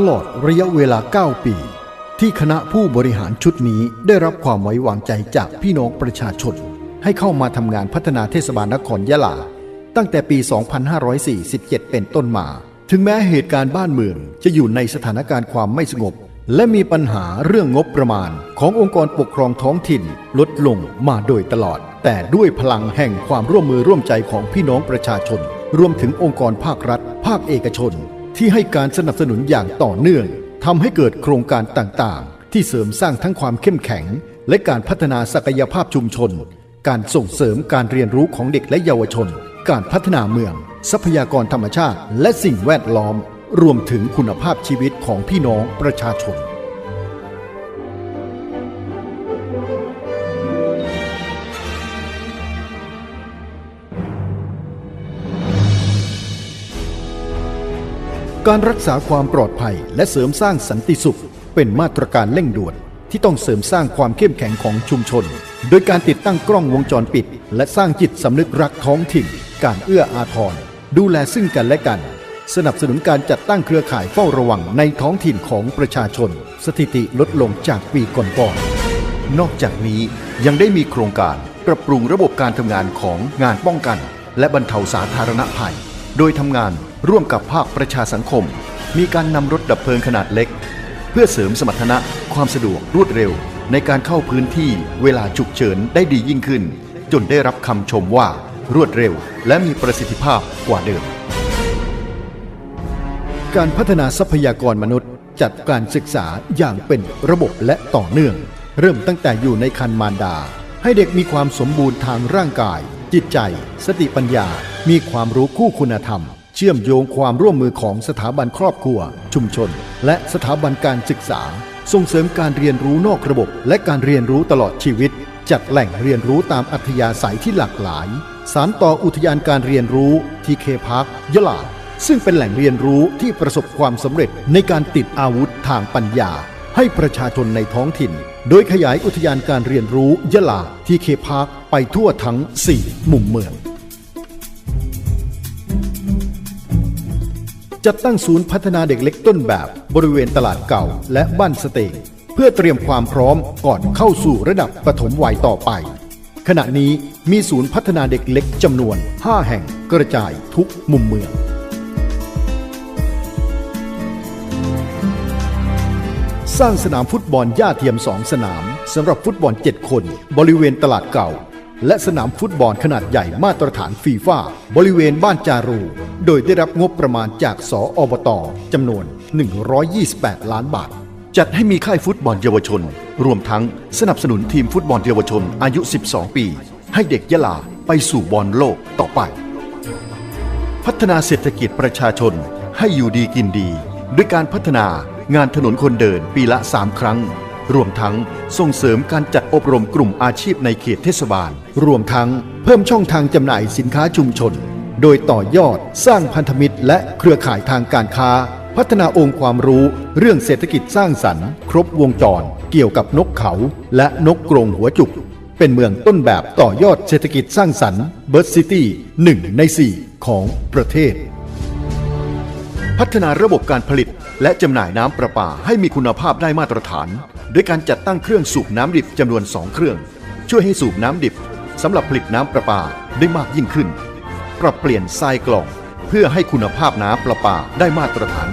ตลอดระยะเวลา 9 ปี ที่คณะผู้บริหารชุดนี้ได้รับความไว้วางใจจากพี่น้องประชาชน ให้เข้ามาทำงานพัฒนาเทศบาลนครยะลา ตั้งแต่ปี 2547 เป็นต้นมา ถึงแม้เหตุการณ์บ้านเมืองจะอยู่ในสถานการณ์ความไม่สงบ และมีปัญหาเรื่องงบประมาณขององค์กรปกครองท้องถิ่นลดลงมาโดยตลอด แต่ด้วยพลังแห่งความร่วมมือร่วมใจของพี่น้องประชาชน รวมถึงองค์กรภาครัฐ ภาคเอกชน ที่ให้การสนับสนุนอย่างต่อเนื่องทำให้เกิดโครงการต่างๆ ที่เสริมสร้างทั้งความเข้มแข็ง และการพัฒนาศักยภาพชุมชน การส่งเสริมการเรียนรู้ของเด็กและเยาวชน การพัฒนาเมือง ทรัพยากรธรรมชาติ และสิ่งแวดล้อม รวมถึงคุณภาพชีวิตของพี่น้องประชาชน การรักษาความปลอดภัยและเสริมสร้างสันติสุข เป็นมาตรการเร่งด่วน ที่ต้องเสริมสร้างความเข้มแข็งของชุมชน โดยการติดตั้งกล้องวงจรปิด และสร้างจิตสำนึกรักท้องถิ่น การเอื้ออาทรดูแลซึ่งกันและกัน สนับสนุนการจัดตั้งเครือข่ายเฝ้าระวังในท้องถิ่นของประชาชน สถิติลดลงจากปีก่อนๆนอกจากนี้ยังได้มีโครงการปรับปรุงระบบการทำงานของงานป้องกัน และบรรเทาสาธารณภัย โดยทำงาน ร่วมกับภาคประชาสังคม มีการนำรถดับเพลิงขนาดเล็ก เพื่อเสริมสมรรถนะความสะดวกรวดเร็ว ในการเข้าพื้นที่เวลาฉุกเฉินได้ดียิ่งขึ้น จนได้รับคำชมว่ารวดเร็ว และมีประสิทธิภาพกว่าเดิม การพัฒนาทรัพยากรมนุษย์ จัดการศึกษาอย่างเป็นระบบและต่อเนื่อง เริ่มตั้งแต่อยู่ในคันมารดา ให้เด็กมีความสมบูรณ์ทางร่างกาย จิตใจ สติปัญญา มีความรู้คู่คุณธรรม เชื่อมโยงความร่วมมือของสถาบันครอบครัว ชุมชน และสถาบันการศึกษา ส่งเสริมการเรียนรู้นอกระบบ และการเรียนรู้ตลอดชีวิต จัดแหล่งเรียนรู้ตามอัธยาศัยที่หลากหลาย สารต่ออุทยานการเรียนรู้ที่เคพาร์คยะลาซึ่งเป็นแหล่งเรียนรู้ที่ประสบความสำเร็จในการติดอาวุธทางปัญญา ให้ประชาชนในท้องถิ่น โดยขยายอุทยานการเรียนรู้ยะลาที่เคพาร์คไปทั่วทั้ง 4 มุมเมือง จัดตั้งศูนย์พัฒนาเด็กเล็กต้นแบบบริเวณตลาดเก่าและบ้านสเตงเพื่อเตรียมความพร้อมก่อนเข้าสู่ระดับปฐมวัยต่อไป ขณะนี้มีศูนย์พัฒนาเด็กเล็กจำนวน 5 แห่งกระจายทุกมุมเมือง สร้างสนามฟุตบอลหญ้าเทียม2สนามสำหรับฟุตบอล 7 คน บริเวณตลาดเก่า และสนามฟุตบอลขนาดใหญ่มาตรฐานฟีฟ่าบริเวณบ้านจารู โดยได้รับงบประมาณจากสออบตจำนวน 128 ล้านบาท จัดให้มีค่ายฟุตบอลเยาวชน รวมทั้งสนับสนุนทีมฟุตบอลเยาวชนอายุ 12 ปี ให้เด็กยะลาไปสู่บอลโลกต่อไป พัฒนาเศรษฐกิจประชาชนให้อยู่ดีกินดี ด้วยการพัฒนางานถนนคนเดินปีละ 3 ครั้ง รวมทั้งส่งเสริมการจัดอบรมกลุ่มอาชีพในเขตเทศบาล รวมทั้งเพิ่มช่องทางจำหน่ายสินค้าชุมชน โดยต่อยอดสร้างพันธมิตร และเครือข่ายทางการค้า พัฒนาองค์ความรู้ เรื่องเศรษฐกิจสร้างสรรค์ ครบวงจร เกี่ยวกับนกเขา และนกกรงหัวจุก เป็นเมืองต้นแบบต่อยอดเศรษฐกิจสร้างสรรค์เบิร์ดซิตี้หนึ่งใน 4 ของประเทศ พัฒนาระบบการผลิต และจำหน่ายน้ำประปาให้มีคุณภาพได้มาตรฐานด้วยการจัดตั้งเครื่องสูบน้ำดิบจำนวน 2 เครื่อง ช่วยให้สูบน้ำดิบสำหรับผลิตน้ำประปาได้มากยิ่งขึ้น ปรับเปลี่ยนทรายกล่อง เพื่อให้คุณภาพน้ำประปาได้มาตรฐาน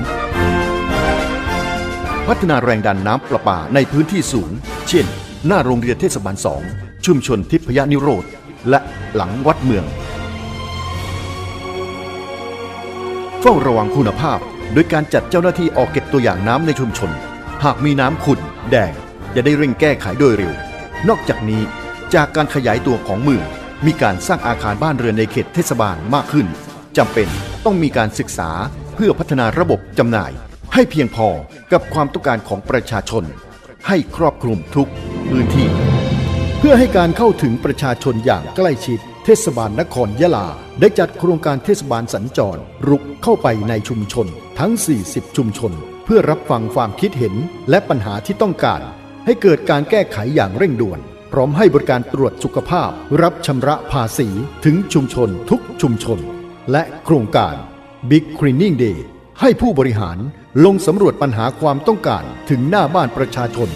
พัฒนาแรงดันน้ำประปาในพื้นที่สูง เช่น หน้าโรงเรียนเทศบาล2ชุมชนทิพยนิโรธและหลังวัดเมือง ฝ้าระวังคุณภาพ โดยการจัดเจ้าหน้าที่ออกเก็บตัวอย่างน้ำในชุมชน หากมีน้ำขุ่นแดงจะได้เร่งแก้ไขโดยเร็ว นอกจากนี้จากการขยายตัวของเมืองมีการสร้างอาคารบ้านเรือนในเขตเทศบาลมากขึ้นจำเป็นต้องมีการศึกษาเพื่อพัฒนาระบบจำหน่าย ให้เพียงพอกับความต้องการของประชาชน ให้ครอบคลุมทุกพื้นที่ เพื่อให้การเข้าถึงประชาชนอย่างใกล้ชิด เทศบาลนครยะลา ได้จัดโครงการเทศบาลสัญจร รุกเข้าไปในชุมชน ทั้ง 40 ชุมชน เพื่อรับฟังความคิดเห็นและปัญหาที่ต้องการ ให้เกิดการแก้ไขอย่างเร่งด่วน พร้อมให้บริการตรวจสุขภาพ รับชำระภาษีถึงชุมชนทุกชุมชน และโครงการ Big Cleaning Day ให้ผู้บริหารลงสำรวจปัญหาความต้องการถึงหน้าบ้านประชาชน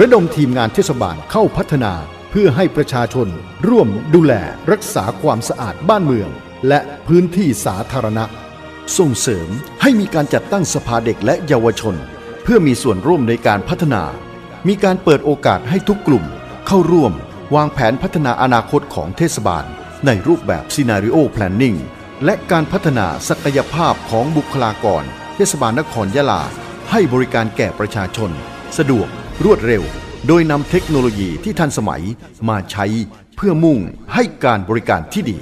ระดมทีมงานเทศบาลเข้าพัฒนา พื่อให้ประชาชนร่วมดูแลรักษาความสะอาดบ้านเมือง และพื้นที่สาธารณะ ส่งเสริมให้มีการจัดตั้งสภาเด็กและเยาวชน เพื่อมีส่วนร่วมในการพัฒนา มีการเปิดโอกาสให้ทุกกลุ่ม เข้าร่วม วางแผนพัฒนาอนาคตของเทศบาล ในรูปแบบ Scenario Planning และการพัฒนาศักยภาพของบุคลากร เทศบาลนครยะลา ให้บริการแก่ประชาชน สะดวกรวดเร็ว โดยนำเทคโนโลยีที่ทันสมัยมาใช้เพื่อมุ่งให้การบริการที่ดี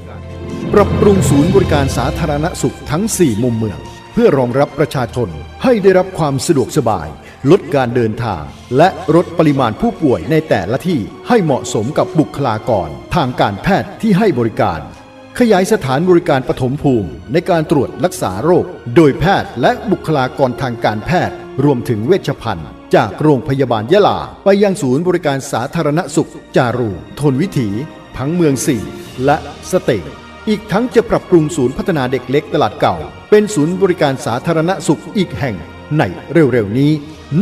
ปรับปรุงศูนย์บริการสาธารณสุขทั้ง 4 มุมเมือง เพื่อรองรับประชาชนให้ได้รับความสะดวกสบาย ลดการเดินทาง และลดปริมาณผู้ป่วยในแต่ละที่ให้เหมาะสมกับบุคลากร ทางการแพทย์ที่ให้บริการ ขยายสถานบริการปฐมภูมิ ในการตรวจรักษาโรค โดยแพทย์และบุคลากรทางการแพทย์ รวมถึงเวชภัณฑ์ จากโรงพยาบาลยะลา ไปยังศูนย์บริการสาธารณสุข จารู ทนวิถี พังเมืองสี่และสเตกอีกทั้งจะปรับปรุงศูนย์พัฒนาเด็กเล็กตลาดเก่า เป็นศูนย์บริการสาธารณสุขอีกแห่งในเร็วๆนี้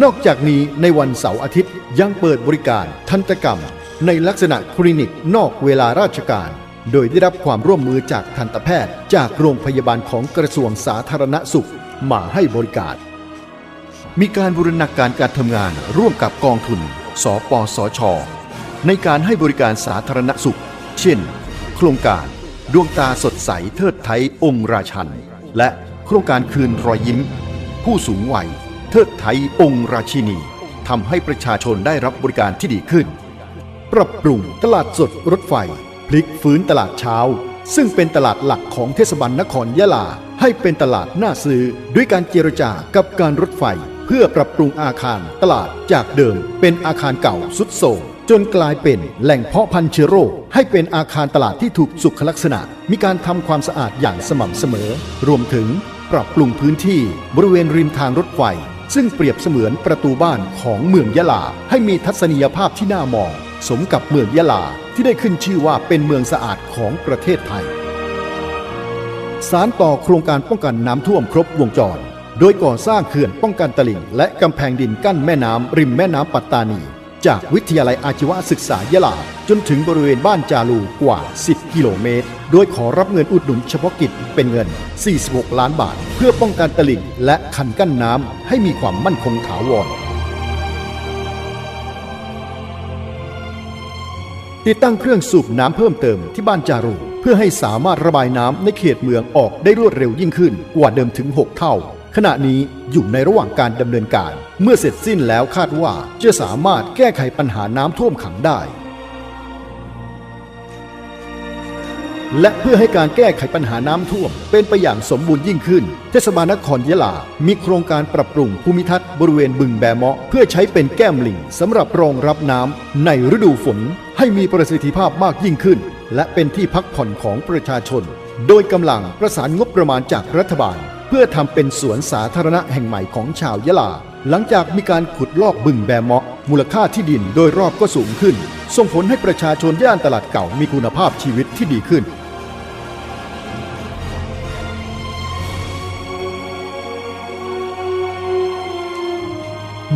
นอกจากนี้ในวันเสาร์อาทิตย์ยังเปิดบริการทันตกรรม ในลักษณะคลินิกนอกเวลาราชการ โดยได้รับความร่วมมือจากทันตแพทย์ จากโรงพยาบาลของกระทรวงสาธารณสุขมาให้บริการ มีการบูรณาการการทำงานร่วมกับกองทุน สปสช ในการให้บริการสาธารณสุข เช่น โครงการดวงตาสดใสเทิดไทยองค์ราชัน และโครงการคืนรอยยิ้ม ผู้สูงวัยเทิดไทยองค์ราชินีทำให้ประชาชนได้รับบริการที่ดีขึ้น ปรับปรุงตลาดสดรถไฟ พลิกฟื้นตลาดเช้า ซึ่งเป็นตลาดหลักของเทศบาลนครยะลา ให้เป็นตลาดน่าซื้อด้วยการเจรจากับการรถไฟ พื่อปรับปรุงอาคารตลาดจากเดิม เป็นอาคารเก่าสุดโทรมจนกลายเป็นแหล่งเพาะพันธุ์เชื้อโรคให้เป็นอาคารตลาดที่ถูกสุขลักษณะ มีการทำความสะอาดอย่างสม่ำเสมอ รวมถึงปรับปรุงพื้นที่บริเวณริมทางรถไฟ ซึ่งเปรียบเสมือนประตูบ้านของเมืองยะลา ให้มีทัศนียภาพที่น่ามอง สมกับเมืองยะลาที่ได้ขึ้นชื่อว่าเป็นเมืองสะอาดของประเทศไทย สารต่อโครงการป้องกันน้ำท่วมครบวงจร โดยก่อสร้างเขื่อนป้องกันตลิ่ง และกำแพงดินกั้นแม่น้ำริมแม่น้ำปัตตานี จากวิทยาลัยอาชีวศึกษายะลา จนถึงบริเวณบ้านจารูกว่า 10 กิโลเมตร โดยขอรับเงินอุดหนุนเฉพาะกิจเป็นเงิน 46 ล้านบาท เพื่อป้องกันตลิ่ง และคันกั้นน้ำให้มีความมั่นคงถาวรติดตั้งเครื่องสูบน้ำเพิ่มเติมที่บ้านจารูเพื่อให้สามารถระบายน้ำในเขตเมืองออกได้รวดเร็วยิ่งขึ้นกว่าเดิมถึง 6 เท่า ขณะนี้อยู่ในระหว่างการดำเนินการ เมื่อเสร็จสิ้นแล้วคาดว่าจะสามารถแก้ไขปัญหาน้ำท่วมขังได้ และเพื่อให้การแก้ไขปัญหาน้ำท่วม เป็นไปอย่างสมบูรณ์ยิ่งขึ้น เทศบาลนครยะลา มีโครงการปรับปรุงภูมิทัศน์บริเวณบึงแบเมาะเพื่อใช้เป็นแก้มลิงสำหรับรองรับน้ำในฤดูฝน ให้มีประสิทธิภาพมากยิ่งขึ้น และเป็นที่พักผ่อนของประชาชน โดยกำลังประสานงบประมาณจากรัฐบาล เพื่อทำเป็นสวนสาธารณะแห่งใหม่ของชาวยะลา หลังจากมีการขุดลอกบึงแบเมาะมูลค่าที่ดินโดยรอบก็สูงขึ้น ส่งผลให้ประชาชนย่านตลาดเก่ามีคุณภาพชีวิตที่ดีขึ้น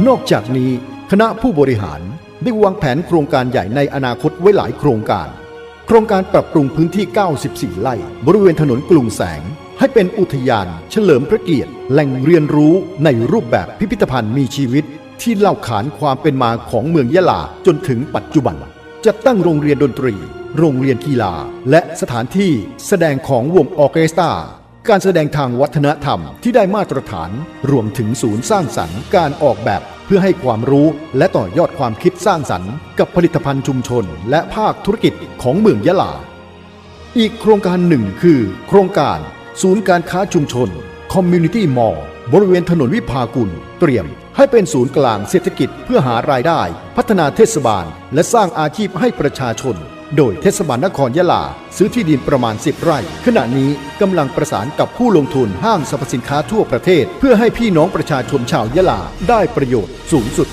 นอกจากนี้คณะผู้บริหารได้วางแผนโครงการใหญ่ในอนาคตไว้หลายโครงการ โครงการปรับปรุงพื้นที่ 94 ไร่ บริเวณถนนกรุงแสง ให้เป็นอุทยานเฉลิมพระเกียรติ แหล่งเรียนรู้ในรูปแบบพิพิธภัณฑ์มีชีวิต ที่เล่าขานความเป็นมาของเมืองยะลาจนถึงปัจจุบันจัดตั้งโรงเรียนดนตรี โรงเรียนกีฬา และสถานที่แสดงของวงออเคสตราการแสดงทางวัฒนธรรมที่ได้มาตรฐาน รวมถึงศูนย์สร้างสรรค์การออกแบบเพื่อให้ความรู้และต่อยอดความคิดสร้างสรรค์กับผลิตภัณฑ์ชุมชน และภาคธุรกิจของเมืองยะลา อีกโครงการหนึ่งคือ โครงการ ศูนย์การค้าชุมชน Community Mall บริเวณถนนวิภากุล เตรียม ให้เป็นศูนย์กลางเศรษฐกิจเพื่อหารายได้ พัฒนาเทศบาล และสร้างอาชีพให้ประชาชน โดยเทศบาลนครยะลา ซื้อที่ดินประมาณ 10 ไร่ ขณะนี้กำลังประสานกับผู้ลงทุนห้างสรรพสินค้าทั่วประเทศ เพื่อให้พี่น้องประชาชนชาวยะลาได้ประโยชน์สูงสุด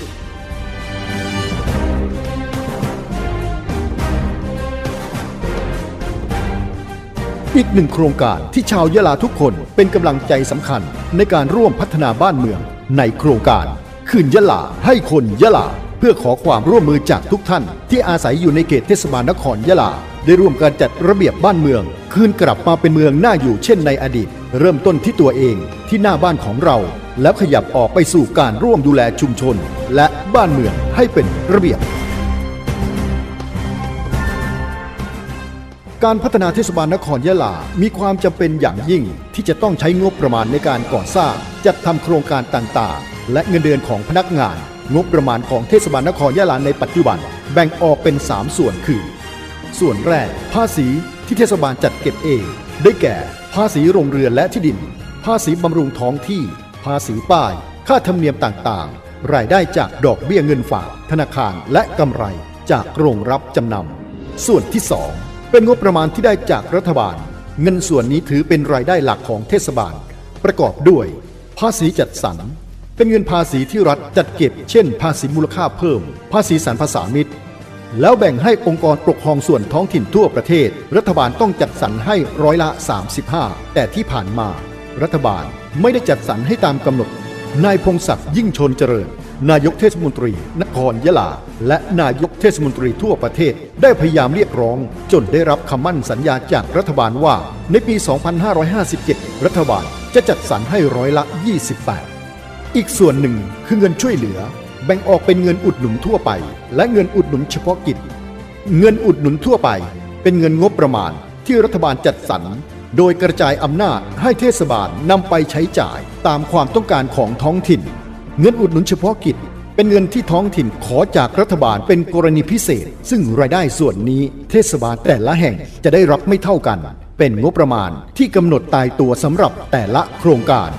อีกหนึ่งโครงการที่ชาวยะลาทุกคนเป็นกำลังใจสำคัญในการร่วมพัฒนาบ้านเมือง ในโครงการ คืนยะลาให้คนยะลา เพื่อขอความร่วมมือจากทุกท่าน ที่อาศัยอยู่ในเขตเทศบาลนครยะลา ได้ร่วมการจัดระเบียบบ้านเมือง คืนกลับมาเป็นเมืองน่าอยู่เช่นในอดีต เริ่มต้นที่ตัวเองที่หน้าบ้านของเรา แล้วขยับออกไปสู่การร่วมดูแลชุมชน และบ้านเมืองให้เป็นระเบียบ การพัฒนาเทศบาลนครยะลา มีความจำเป็นอย่างยิ่งที่จะต้องใช้งบประมาณในการก่อสร้าง จัดทำโครงการต่างๆ และเงินเดือนของพนักงาน งบประมาณของเทศบาลนครยะลาในปัจจุบัน แบ่งออกเป็น 3 ส่วนคือ ส่วนแรก ภาษีที่เทศบาลจัดเก็บเอง ได้แก่ ภาษีโรงเรือนและที่ดิน ภาษีบำรุงท้องที่ ภาษีป้าย ค่าธรรมเนียมต่างๆ รายได้จากดอกเบี้ยเงินฝาก ธนาคารและกำไรจากโรงรับจำนำส่วนที่ 2 เป็นงบประมาณที่ได้จากรัฐบาล เงินส่วนนี้ถือเป็นรายได้หลักของเทศบาล ประกอบด้วย ภาษีจัดสรร เป็นเงินภาษีที่รัฐจัดเก็บ เช่น ภาษีมูลค่าเพิ่ม ภาษีสรรพสามิตแล้วแบ่งให้องค์กรปกครองส่วนท้องถิ่นทั่วประเทศ รัฐบาลต้องจัดสรรให้ร้อยละ 35 แต่ที่ผ่านมา รัฐบาลไม่ได้จัดสรรให้ตามกำหนด นายพงศักดิ์ยิ่งชนเจริญ นายกเทศมนตรี นครยะลา และนายกเทศมนตรีทั่วประเทศ ได้พยายามเรียกร้อง จนได้รับคำมั่นสัญญาจากรัฐบาลว่า ในปี 2557 รัฐบาลจะจัดสรรให้ร้อยละ 28 อีกส่วนหนึ่งคือเงินช่วยเหลือ แบ่งออกเป็นเงินอุดหนุนทั่วไป และเงินอุดหนุนเฉพาะกิจ เงินอุดหนุนทั่วไป เป็นเงินงบประมาณที่รัฐบาลจัดสรรโดยกระจายอำนาจให้เทศบาลนำไปใช้จ่ายตามความต้องการของท้องถิ่น เงินอุดหนุนเฉพาะกิจ เป็นเงินที่ท้องถิ่นขอจากรัฐบาลเป็นกรณีพิเศษ ซึ่งรายได้ส่วนนี้เทศบาลแต่ละแห่งจะได้รับไม่เท่ากัน เป็นงบประมาณที่กำหนดตายตัวสำหรับแต่ละโครงการ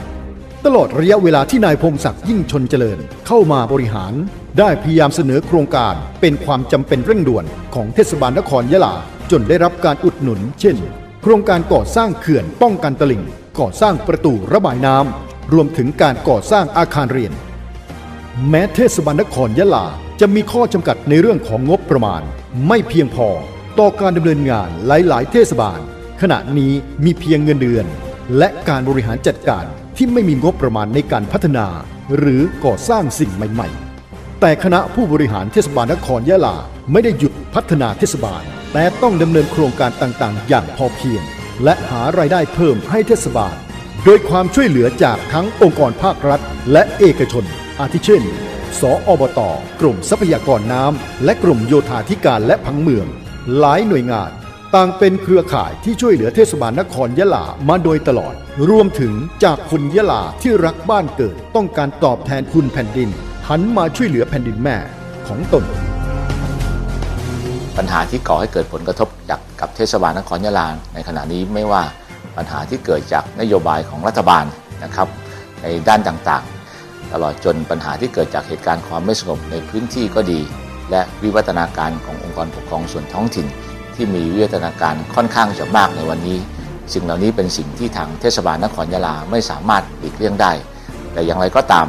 ตลอดระยะเวลาที่นายพงศักดิ์ยิ่งชนเจริญเข้ามาบริหาร ได้พยายามเสนอโครงการเป็นความจำเป็นเร่งด่วนของเทศบาลนครยะลาจนได้รับการอุดหนุน เช่น โครงการก่อสร้างเขื่อนป้องกันตลิ่งก่อสร้างประตูระบายน้ำ รวมถึงการก่อสร้างอาคารเรียน แม้เทศบาลนครยะลาจะมีข้อจำกัดในเรื่องของงบประมาณ ไม่เพียงพอต่อการดำเนินงานหลาย ๆ เทศบาล ขณะนี้มีเพียงเงินเดือน และการบริหารจัดการที่ไม่มีงบประมาณในการพัฒนา หรือก่อสร้างสิ่งใหม่ ๆ แต่คณะผู้บริหารเทศบาลนครยะลาไม่ได้หยุดพัฒนาเทศบาล แต่ต้องดำเนินโครงการต่าง ๆ อย่างพอเพียง และหารายได้เพิ่มให้เทศบาล โดยความช่วยเหลือจากทั้งองค์กรภาครัฐ และเอกชน อาทิเช่น สออบต กรมทรัพยากรน้ำ และกรมโยธาธิการและผังเมือง หลายหน่วยงาน ต่างเป็นเครือข่ายที่ช่วยเหลือเทศบาลนครยะลามาโดยตลอด รวมถึงจากคนยะลาที่รักบ้านเกิด ต้องการตอบแทนคุณแผ่นดิน หันมาช่วยเหลือแผ่นดินแม่ของตน ปัญหาที่ก่อให้เกิดผลกระทบจากกับเทศบาลนครยะลาในขณะนี้ไม่ว่า ปัญหาที่เกิดจากนโยบายของรัฐบาลนะครับในด้านต่างๆ ตลอดจนปัญหาที่เกิดจากเหตุการณ์ความไม่สงบในพื้นที่ก็ดี และวิวัฒนาการขององค์กรปกครองส่วนท้องถิ่น ที่มีวิวัฒนาการค่อนข้างจะมากในวันนี้ สิ่งเหล่านี้เป็นสิ่งที่ทางเทศบาลนครยะลาไม่สามารถหลีกเลี่ยงได้ แต่อย่างไรก็ตาม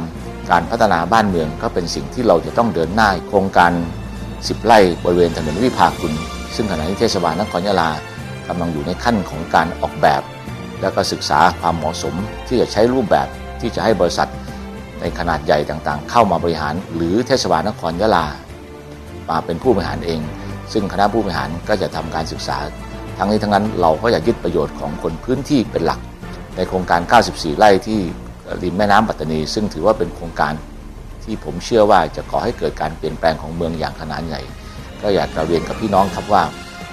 การพัฒนาบ้านเมืองก็เป็นสิ่งที่เราจะต้องเดินหน้าโครงการ 10 ไร่บริเวณถนนวิภาคุณ ซึ่งขณะนี้เทศบาลนครยะลากำลังอยู่ในขั้นของการออกแบบ แล้วก็ศึกษาความเหมาะสมที่จะใช้รูปแบบที่จะให้บริษัทในขนาดใหญ่ต่างๆ เข้ามาบริหาร หรือเทศบาลนครยะลา มาเป็นผู้บริหารเอง ซึ่งคณะผู้บริหารก็จะทำการศึกษา ทั้งนี้ทั้งนั้นเราก็จะยึดประโยชน์ของคนพื้นที่เป็นหลัก ในโครงการ 94 ไร่ที่ริมแม่น้ำปัตตานี ซึ่งถือว่าเป็นโครงการที่ผมเชื่อว่าจะก่อให้เกิดการเปลี่ยนแปลงของเมืองอย่างขนาดใหญ่ ก็อยากจะเรียนกับพี่น้องครับว่า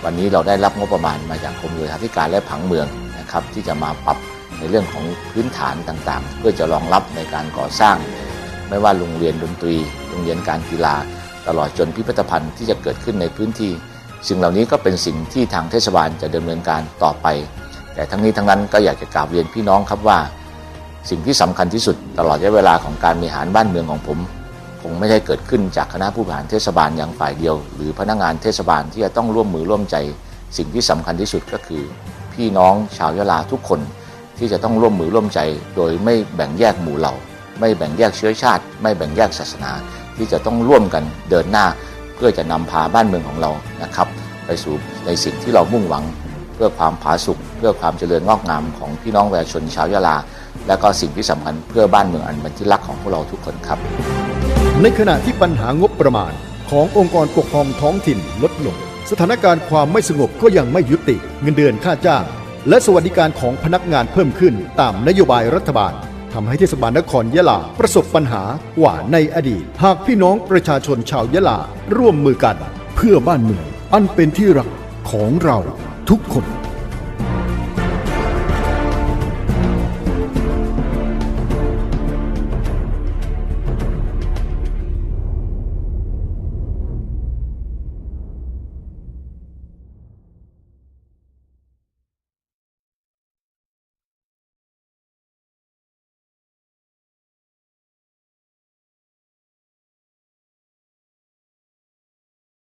วันนี้เราได้รับงบประมาณมาจากกรมโยธาธิการและผังเมือง นะครับที่จะมาปรับในเรื่องของพื้นฐานต่างๆ เพื่อจะรองรับในการก่อสร้าง ไม่ว่าโรงเรียนดนตรี โรงเรียนการกีฬา ตลอดจนพิพิธภัณฑ์ที่จะเกิดขึ้นในพื้นที่สิ่งเหล่านี้ก็เป็นสิ่งที่ทางเทศบาลจะดำเนินการต่อไป แต่ทั้งนี้ทั้งนั้นก็อยากจะกราบเรียนพี่น้องครับว่า สิ่งที่สำคัญที่สุดตลอดระยะเวลาของการบริหารบ้านเมืองของผมคงไม่ได้เกิดขึ้นจากคณะผู้บริหารเทศบาลอย่างฝ่ายเดียว หรือพนักงานเทศบาลที่จะต้องร่วมมือร่วมใจ สิ่งที่สำคัญที่สุดก็คือ พี่น้องชาวยะลาทุกคนที่จะต้องร่วมมือร่วมใจ โดยไม่แบ่งแยกหมู่เหล่า ไม่แบ่งแยกเชื้อชาติ ไม่แบ่งแยกศาสนา ที่จะต้องร่วมกันเดินหน้า เพื่อจะนำพาบ้านเมืองของเรานะครับ ไปสู่ในสิ่งที่เรามุ่งหวัง เพื่อความผาสุกเพื่อความเจริญงอกงามของพี่น้องประชาชนชาวยะลา และก็สิ่งที่สำคัญเพื่อบ้านเมืองอันเป็นที่รักของพวกเราทุกคนครับ ในขณะที่ปัญหางบประมาณขององค์กรปกครองท้องถิ่นลดลง สถานการณ์ความไม่สงบก็ยังไม่ยุติ เงินเดือนค่าจ้าง และสวัสดิการของพนักงานเพิ่มขึ้นตามนโยบายรัฐบาลทำให้เทศบาลนครยะลาประสบปัญหากว่าในอดีต หากพี่น้องประชาชนชาวยะลาร่วมมือกัน เพื่อบ้านเมืองอันเป็นที่รักของเราทุกคน